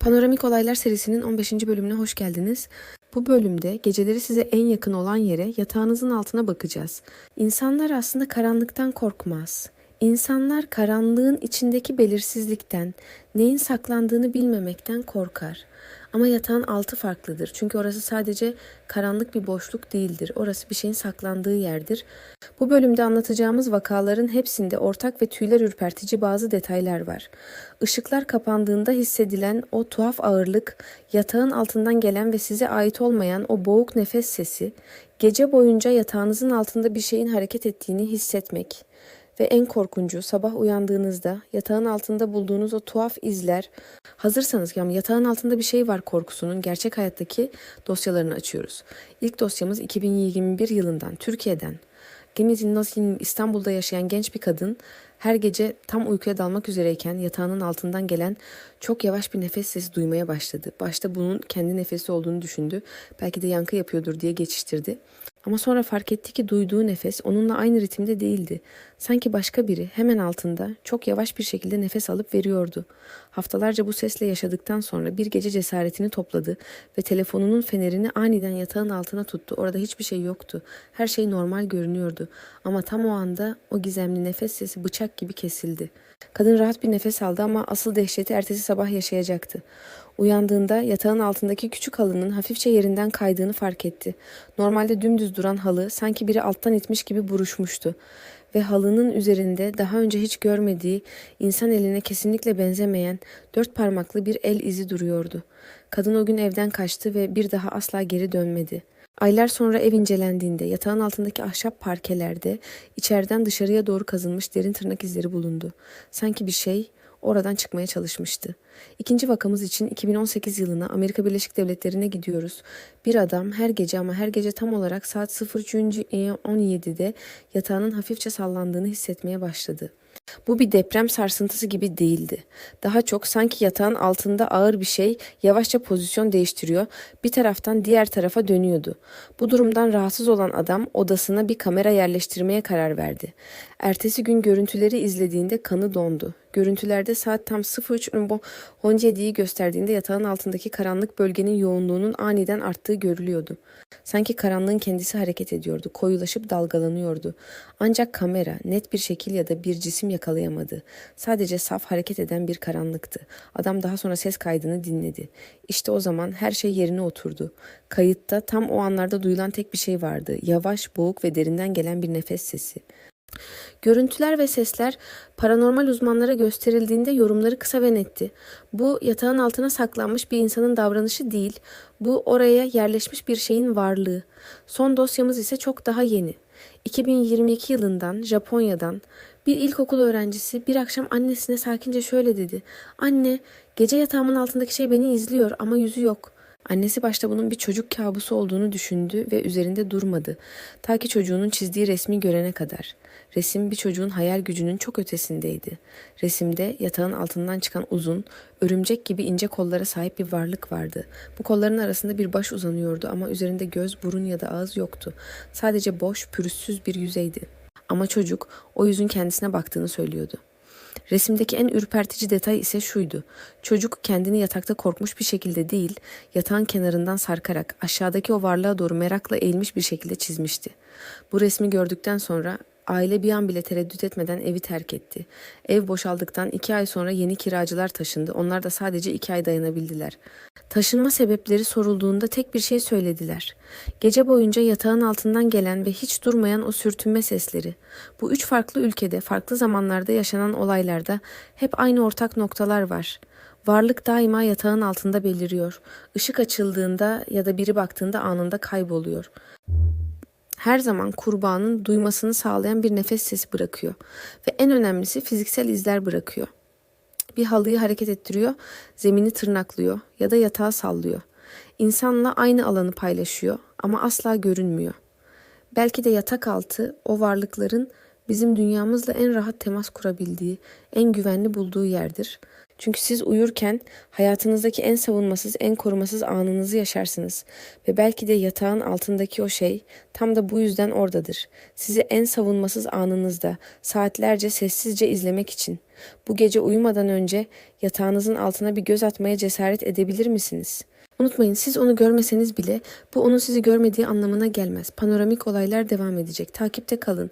Panoramik Olaylar serisinin 15. bölümüne hoş geldiniz. Bu bölümde geceleri size en yakın olan yere yatağınızın altına bakacağız. İnsanlar aslında karanlıktan korkmaz. İnsanlar karanlığın içindeki belirsizlikten, neyin saklandığını bilmemekten korkar. Ama yatağın altı farklıdır. Çünkü orası sadece karanlık bir boşluk değildir. Orası bir şeyin saklandığı yerdir. Bu bölümde anlatacağımız vakaların hepsinde ortak ve tüyler ürpertici bazı detaylar var. Işıklar kapandığında hissedilen o tuhaf ağırlık, yatağın altından gelen ve size ait olmayan o boğuk nefes sesi, gece boyunca yatağınızın altında bir şeyin hareket ettiğini hissetmek ve en korkuncu sabah uyandığınızda yatağın altında bulduğunuz o tuhaf izler, hazırsanız yani yatağın altında bir şey var korkusunun gerçek hayattaki dosyalarını açıyoruz. İlk dosyamız 2021 yılından Türkiye'den. Gemizin Nasin İstanbul'da yaşayan genç bir kadın her gece tam uykuya dalmak üzereyken yatağının altından gelen çok yavaş bir nefes sesi duymaya başladı. Başta bunun kendi nefesi olduğunu düşündü. Belki de yankı yapıyordur diye geçiştirdi. Ama sonra fark etti ki duyduğu nefes onunla aynı ritimde değildi. Sanki başka biri hemen altında çok yavaş bir şekilde nefes alıp veriyordu. Haftalarca bu sesle yaşadıktan sonra bir gece cesaretini topladı ve telefonunun fenerini aniden yatağın altına tuttu. Orada hiçbir şey yoktu. Her şey normal görünüyordu. Ama tam o anda o gizemli nefes sesi bıçak gibi kesildi. Kadın rahat bir nefes aldı ama asıl dehşeti ertesi sabah yaşayacaktı. Uyandığında yatağın altındaki küçük halının hafifçe yerinden kaydığını fark etti. Normalde dümdüz duran halı sanki biri alttan itmiş gibi buruşmuştu ve halının üzerinde daha önce hiç görmediği, insan eline kesinlikle benzemeyen dört parmaklı bir el izi duruyordu. Kadın o gün evden kaçtı ve bir daha asla geri dönmedi. Aylar sonra ev incelendiğinde yatağın altındaki ahşap parkelerde içeriden dışarıya doğru kazınmış derin tırnak izleri bulundu. Sanki bir şey oradan çıkmaya çalışmıştı. İkinci vakamız için 2018 yılına Amerika Birleşik Devletleri'ne gidiyoruz. Bir adam her gece ama her gece tam olarak saat 03.17'de yatağının hafifçe sallandığını hissetmeye başladı. Bu bir deprem sarsıntısı gibi değildi. Daha çok sanki yatağın altında ağır bir şey yavaşça pozisyon değiştiriyor, bir taraftan diğer tarafa dönüyordu. Bu durumdan rahatsız olan adam odasına bir kamera yerleştirmeye karar verdi. Ertesi gün görüntüleri izlediğinde kanı dondu. Görüntülerde saat tam 03.17'yi gösterdiğinde yatağın altındaki karanlık bölgenin yoğunluğunun aniden arttığı görülüyordu. Sanki karanlığın kendisi hareket ediyordu, koyulaşıp dalgalanıyordu. Ancak kamera net bir şekil ya da bir cisim yakalayamadı. Sadece saf hareket eden bir karanlıktı. Adam daha sonra ses kaydını dinledi. İşte o zaman her şey yerine oturdu. Kayıtta tam o anlarda duyulan tek bir şey vardı. Yavaş, boğuk ve derinden gelen bir nefes sesi. Görüntüler ve sesler paranormal uzmanlara gösterildiğinde yorumları kısa ve netti. Bu yatağın altına saklanmış bir insanın davranışı değil, bu oraya yerleşmiş bir şeyin varlığı. Son dosyamız ise çok daha yeni. 2022 yılından Japonya'dan bir ilkokul öğrencisi bir akşam annesine sakince şöyle dedi. Anne, gece yatağımın altındaki şey beni izliyor ama yüzü yok. Annesi başta bunun bir çocuk kabusu olduğunu düşündü ve üzerinde durmadı. Ta ki çocuğunun çizdiği resmi görene kadar. Resim bir çocuğun hayal gücünün çok ötesindeydi. Resimde yatağın altından çıkan uzun, örümcek gibi ince kollara sahip bir varlık vardı. Bu kolların arasında bir baş uzanıyordu ama üzerinde göz, burun ya da ağız yoktu. Sadece boş, pürüzsüz bir yüzeydi. Ama çocuk o yüzün kendisine baktığını söylüyordu. Resimdeki en ürpertici detay ise şuydu. Çocuk kendini yatakta korkmuş bir şekilde değil, yatağın kenarından sarkarak aşağıdaki o varlığa doğru merakla eğilmiş bir şekilde çizmişti. Bu resmi gördükten sonra aile bir an bile tereddüt etmeden evi terk etti. Ev boşaldıktan iki ay sonra yeni kiracılar taşındı. Onlar da sadece iki ay dayanabildiler. Taşınma sebepleri sorulduğunda tek bir şey söylediler. Gece boyunca yatağın altından gelen ve hiç durmayan o sürtünme sesleri. Bu üç farklı ülkede, farklı zamanlarda yaşanan olaylarda hep aynı ortak noktalar var. Varlık daima yatağın altında beliriyor. Işık açıldığında ya da biri baktığında anında kayboluyor her zaman kurbanın duymasını sağlayan bir nefes sesi bırakıyor. Ve en önemlisi fiziksel izler bırakıyor. Bir halıyı hareket ettiriyor, zemini tırnaklıyor ya da yatağı sallıyor. İnsanla aynı alanı paylaşıyor ama asla görünmüyor. Belki de yatak altı o varlıkların bizim dünyamızla en rahat temas kurabildiği, en güvenli bulduğu yerdir. Çünkü siz uyurken hayatınızdaki en savunmasız, en korumasız anınızı yaşarsınız. Ve belki de yatağın altındaki o şey tam da bu yüzden oradadır. Sizi en savunmasız anınızda saatlerce sessizce izlemek için. Bu gece uyumadan önce yatağınızın altına bir göz atmaya cesaret edebilir misiniz? Unutmayın siz onu görmeseniz bile bu onun sizi görmediği anlamına gelmez. Panoramik olaylar devam edecek. Takipte kalın.